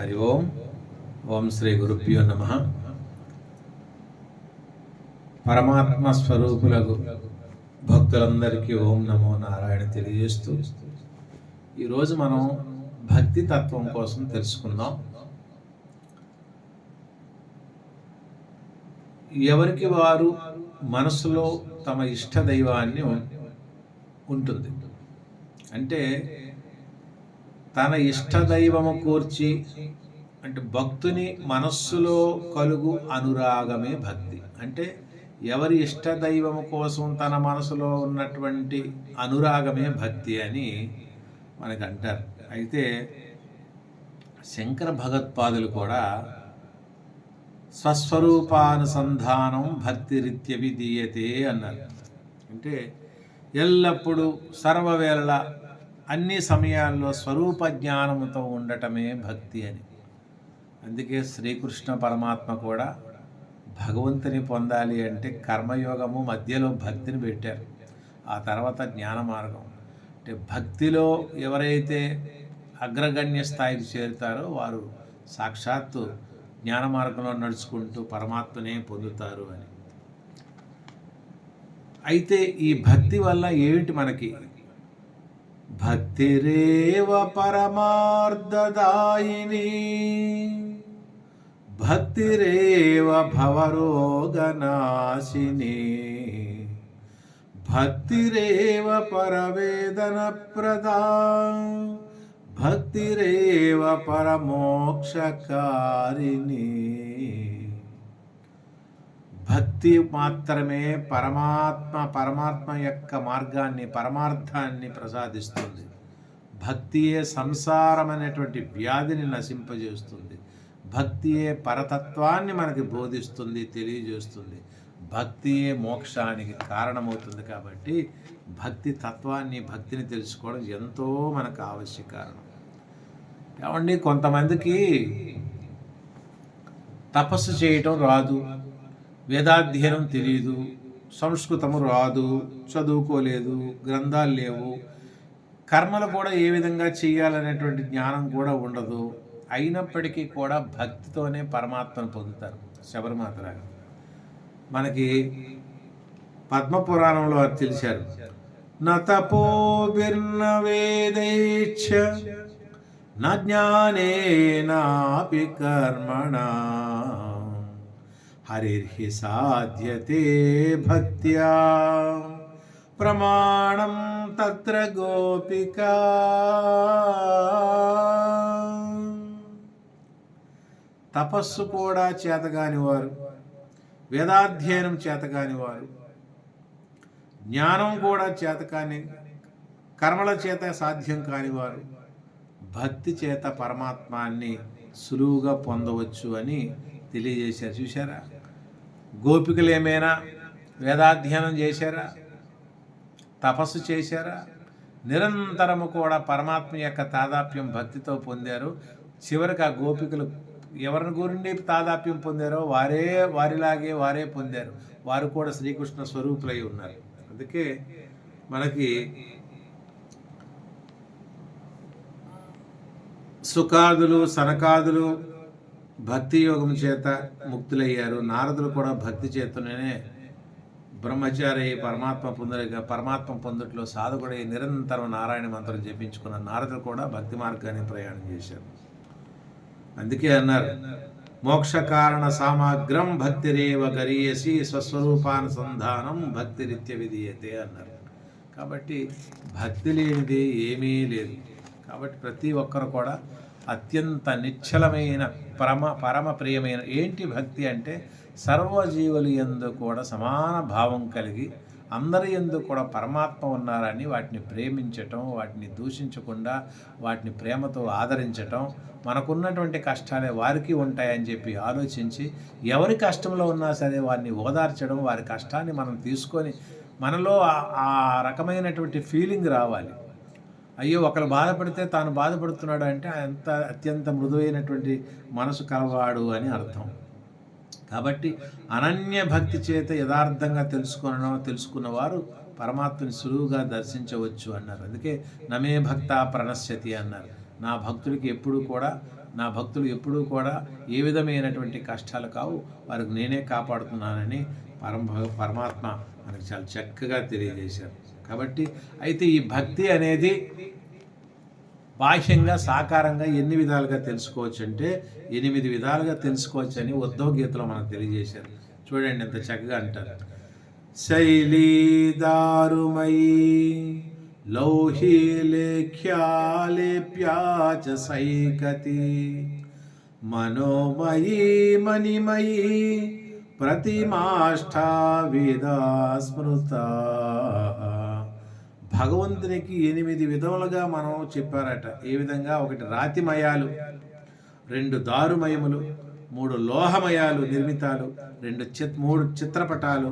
హరి ఓం ఓం శ్రీ గురుభ్యో నమ పరమాత్మ స్వరూపులకు భక్తులందరికీ ఓం నమో నారాయణ తెలియజేస్తూ ఈరోజు మనం భక్తి తత్వం కోసం తెలుసుకుందాం. ఎవరికి వారు మనసులో తమ ఇష్ట దైవాన్ని ఉంటుంది. అంటే తన ఇష్ట దైవము కూర్చి అంటే భక్తుని మనస్సులో కలుగు అనురాగమే భక్తి. అంటే ఎవరి ఇష్ట దైవము కోసం తన మనసులో ఉన్నటువంటి అనురాగమే భక్తి అని మనకు అంటారు అయితే శంకర భగవత్పాదులు కూడా స్వస్వరూపానుసంధానం భక్తి రీత్య విధీయతే అన్నారు. అంటే ఎల్లప్పుడూ సర్వవేళ అన్ని సమయాల్లో స్వరూప జ్ఞానముతో ఉండటమే భక్తి అని. అందుకే శ్రీకృష్ణ పరమాత్మ కూడా భగవంతుని పొందాలి అంటే కర్మయోగము మధ్యలో భక్తిని పెట్టారు. ఆ తర్వాత జ్ఞాన మార్గం. అంటే భక్తిలో ఎవరైతే అగ్రగణ్య స్థాయికి చేరుతారో వారు సాక్షాత్తు జ్ఞాన మార్గంలో నడుచుకుంటూ పరమాత్మనే పొందుతారు అని. అయితే ఈ భక్తి వల్ల ఏమిటి మనకి? భక్తిరేవ పరమార్థదాయిని. భక్తిరేవ భవరోగనాశిని. భక్తిరేవ పరవేదన ప్రదా భక్తిరేవ పరమోక్షకారిణి. భక్తి మాత్రమే పరమాత్మ పరమాత్మ యొక్క మార్గాన్ని పరమార్థాన్ని ప్రసాదిస్తుంది. భక్తియే సంసారం అనేటువంటి వ్యాధిని నశింపజేస్తుంది. భక్తియే పరతత్వాన్ని మనకి బోధిస్తుంది తెలియజేస్తుంది. భక్తియే మోక్షానికి కారణమవుతుంది కాబట్టి భక్తి తత్వాన్ని భక్తిని తెలుసుకోవడం ఎంతో మనకు ఆవశ్యకారణం ఏమండి కొంతమందికి తపస్సు చేయటం రాదు. వేదాధ్యయనం తెలియదు సంస్కృతము రాదు చదువుకోలేదు గ్రంథాలు లేవు. కర్మలు కూడా ఏ విధంగా చేయాలనేటువంటి జ్ఞానం కూడా ఉండదు. అయినప్పటికీ కూడా భక్తితోనే పరమాత్మను పొందుతారు శబరిమాతలాగా మనకి పద్మపురాణంలో అది తెలిసారు నతపోభిర్న వేదైచ్చ న జ్ఞానేనాపి కర్మణా. హరిర్హి సాధ్యతే భక్త్యా ప్రమాణం తత్ర గోపికా తపస్సు కూడా చేతగాని వారు వేదాధ్యయనం చేతగాని వారు జ్ఞానం కూడా చేతకాని కర్మల చేత సాధ్యం కాని వారు భక్తి చేత పరమాత్మాన్ని సులువుగా పొందవచ్చు అని తెలియజేశారు. చూశారా? గోపికలు ఏమైనా వేదాధ్యయనం చేశారా? తపస్సు చేశారా? నిరంతరము కూడా పరమాత్మ యొక్క తాదాప్యం భక్తితో పొందారు. చివరికి ఆ గోపికలు ఎవరిని గురించి తాదాప్యం పొందారో వారే వారిలాగే వారే పొందారు. వారు కూడా శ్రీకృష్ణ స్వరూపులై ఉన్నారు. అందుకే మనకి సుఖాదులు సనకాదులు భక్తి యోగం చేత ముక్తులయ్యారు. నారదులు కూడా భక్తి చేతనే బ్రహ్మచారి పరమాత్మ పొందలేక పరమాత్మ పొందట్లో సాధకుడై నిరంతరం నారాయణ మంత్రం జపించుకున్న నారదులు కూడా భక్తి మార్గాన్ని ప్రయాణం చేశారు. అందుకే అన్నారు మోక్ష కారణ సామాగ్రం భక్తిరేవ గరీయసి స్వస్వరూపానుసంధానం భక్తి రీత్య విధీయతే అన్నారు. కాబట్టి భక్తి లేనిది ఏమీ లేదు. కాబట్టి ప్రతి ఒక్కరు కూడా అత్యంత నిశ్చలమైన పరమ పరమ ప్రియమైన ఏంటి భక్తి అంటే సర్వజీవులు ఎందు కూడా సమాన భావం కలిగి అందరి ఎందు కూడా పరమాత్మ ఉన్నారని వాటిని ప్రేమించటం వాటిని దూషించకుండా వాటిని ప్రేమతో ఆదరించటం మనకున్నటువంటి కష్టాలే వారికి ఉంటాయని చెప్పి ఆలోచించి ఎవరి కష్టంలో ఉన్నా సరే వారిని ఓదార్చడం వారి కష్టాన్ని మనం తీసుకొని మనలో ఆ- ఆ రకమైనటువంటి ఫీలింగ్ రావాలి. అయ్యో ఒకరు బాధపడితే తాను బాధపడుతున్నాడు అంటే అంత అత్యంత మృదువైనటువంటి మనసు కలవాడు అని అర్థం. కాబట్టి అనన్య భక్తి చేత యథార్థంగా తెలుసుకున్న తెలుసుకున్నవారు పరమాత్మని సులువుగా దర్శించవచ్చు అన్నారు. అందుకే నమే భక్త ప్రణశ్యతి అన్నారు. నా భక్తుడికి ఎప్పుడూ కూడా నా భక్తులు ఎప్పుడూ కూడా ఏ విధమైనటువంటి కష్టాలు కావు. వారికి నేనే కాపాడుతున్నానని పరమ పరమాత్మ మనకు చాలా చక్కగా తెలియజేశారు. కాబట్టి అయితే ఈ భక్తి అనేది బాహ్యంగా సాకారంగా ఎన్ని విధాలుగా తెలుసుకోవచ్చు అంటే ఎనిమిది విధాలుగా తెలుసుకోవచ్చు అని ఉద్ధవ గీతలో మనకు తెలియజేశారు. చూడండి ఎంత చక్కగా అంటారు. శైలీదారుమయీ లౌహీలేఖ్యాలేప్యాచ సైకతి. మనోమయీ మణిమయీ ప్రతిమాష్టా వేదా స్మృత. భగవంతునికి ఎనిమిది విధములుగా మనం చెప్పారట. ఏ విధంగా? ఒకటి రాతిమయాలు రెండు దారుమయములు మూడు లోహమయాలు నిర్మితాలు రెండు చిత్ మూడు చిత్రపటాలు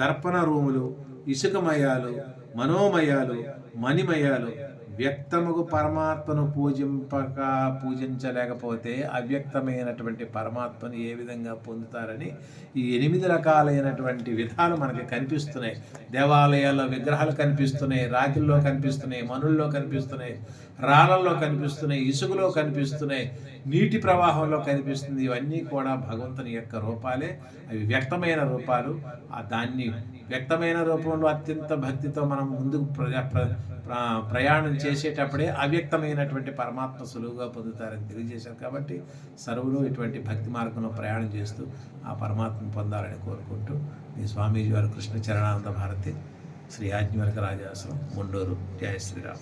దర్పణ రూములు ఇసుకమయాలు మనోమయాలు మణిమయాలు వ్యక్తముకు పరమాత్మను పూజింపక పూజించలేకపోతే అవ్యక్తమైనటువంటి పరమాత్మను ఏ విధంగా పొందుతారని ఈ ఎనిమిది రకాలైనటువంటి విధాలు మనకి కనిపిస్తున్నాయి. దేవాలయాల్లో విగ్రహాలు కనిపిస్తున్నాయి రాతిల్లో కనిపిస్తున్నాయి మనుల్లో కనిపిస్తున్నాయి రాళ్ళల్లో కనిపిస్తున్నాయి ఇసుగులో కనిపిస్తున్నాయి నీటి ప్రవాహంలో కనిపిస్తుంది. ఇవన్నీ కూడా భగవంతుని యొక్క రూపాలే. అవి వ్యక్తమైన రూపాలు. ఆ దాన్ని వ్యక్తమైన రూపంలో అత్యంత భక్తితో మనం ముందుకు ప్రయాణం చేసేటప్పుడే అవ్యక్తమైనటువంటి పరమాత్మ సులువుగా పొందుతారని తెలియజేశారు కాబట్టి సర్వులు ఇటువంటి భక్తి మార్గంలో ప్రయాణం చేస్తూ ఆ పరమాత్మను పొందాలని కోరుకుంటూ మీ స్వామీజీ వారు కృష్ణ చరణానంద భారతి శ్రీ ఆజ్ఞవరక రాజాసం ముండూరు జయ శ్రీరామ్.